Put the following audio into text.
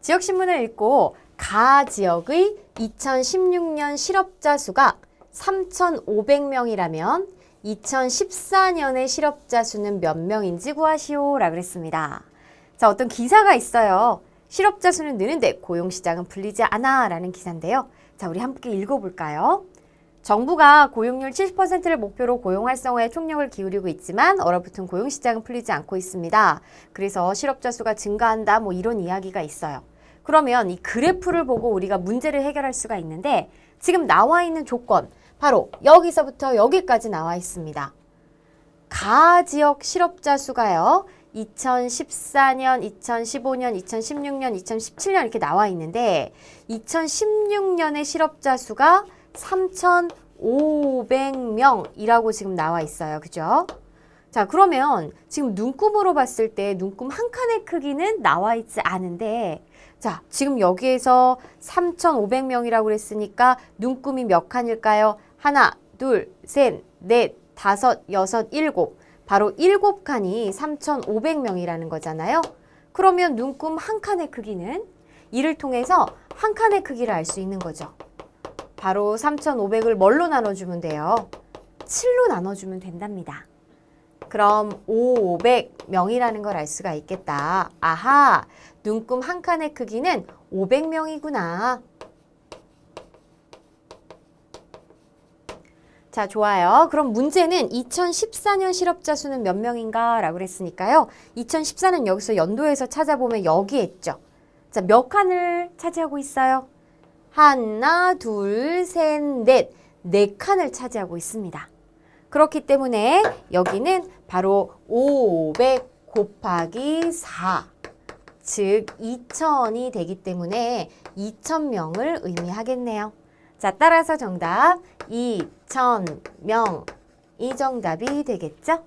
지역신문을 읽고 가 지역의 2016년 실업자 수가 3,500명이라면 2014년의 실업자 수는 몇 명인지 구하시오 라고 그랬습니다. 자, 어떤 기사가 있어요. 실업자 수는 느는데 고용시장은 풀리지 않아 라는 기사인데요. 자, 우리 함께 읽어볼까요? 정부가 고용률 70%를 목표로 고용 활성화에 총력을 기울이고 있지만 얼어붙은 고용 시장은 풀리지 않고 있습니다. 그래서 실업자 수가 증가한다 뭐 이런 이야기가 있어요. 그러면 이 그래프를 보고 우리가 문제를 해결할 수가 있는데 지금 나와 있는 조건 바로 여기서부터 여기까지 나와 있습니다. 가 지역 실업자 수가요. 2014년, 2015년, 2016년, 2017년 이렇게 나와 있는데 2016년의 실업자 수가 3,500명이라고 지금 나와 있어요. 그죠? 자, 그러면 지금 눈금으로 봤을 때 눈금 한 칸의 크기는 나와 있지 않은데 자, 지금 여기에서 3,500명이라고 그랬으니까 눈금이 몇 칸일까요? 하나, 둘, 셋, 넷, 다섯, 여섯, 일곱. 바로 일곱 칸이 3,500명이라는 거잖아요. 그러면 눈금 한 칸의 크기는 이를 통해서 한 칸의 크기를 알 수 있는 거죠. 바로 3,500을 뭘로 나눠주면 돼요? 7로 나눠주면 된답니다. 그럼 500명이라는 걸 알 수가 있겠다. 아하, 눈금 한 칸의 크기는 500명이구나. 자, 좋아요. 그럼 문제는 2014년 실업자 수는 몇 명인가? 라고 그랬으니까요. 2014년 여기서 연도에서 찾아보면 여기에 있죠. 자, 몇 칸을 차지하고 있어요? 하나, 둘, 셋, 넷. 네 칸을 차지하고 있습니다. 그렇기 때문에 여기는 바로 500 곱하기 4. 즉 2,000이 되기 때문에 2,000명을 의미하겠네요. 자, 따라서 정답 2,000명 이 정답이 되겠죠?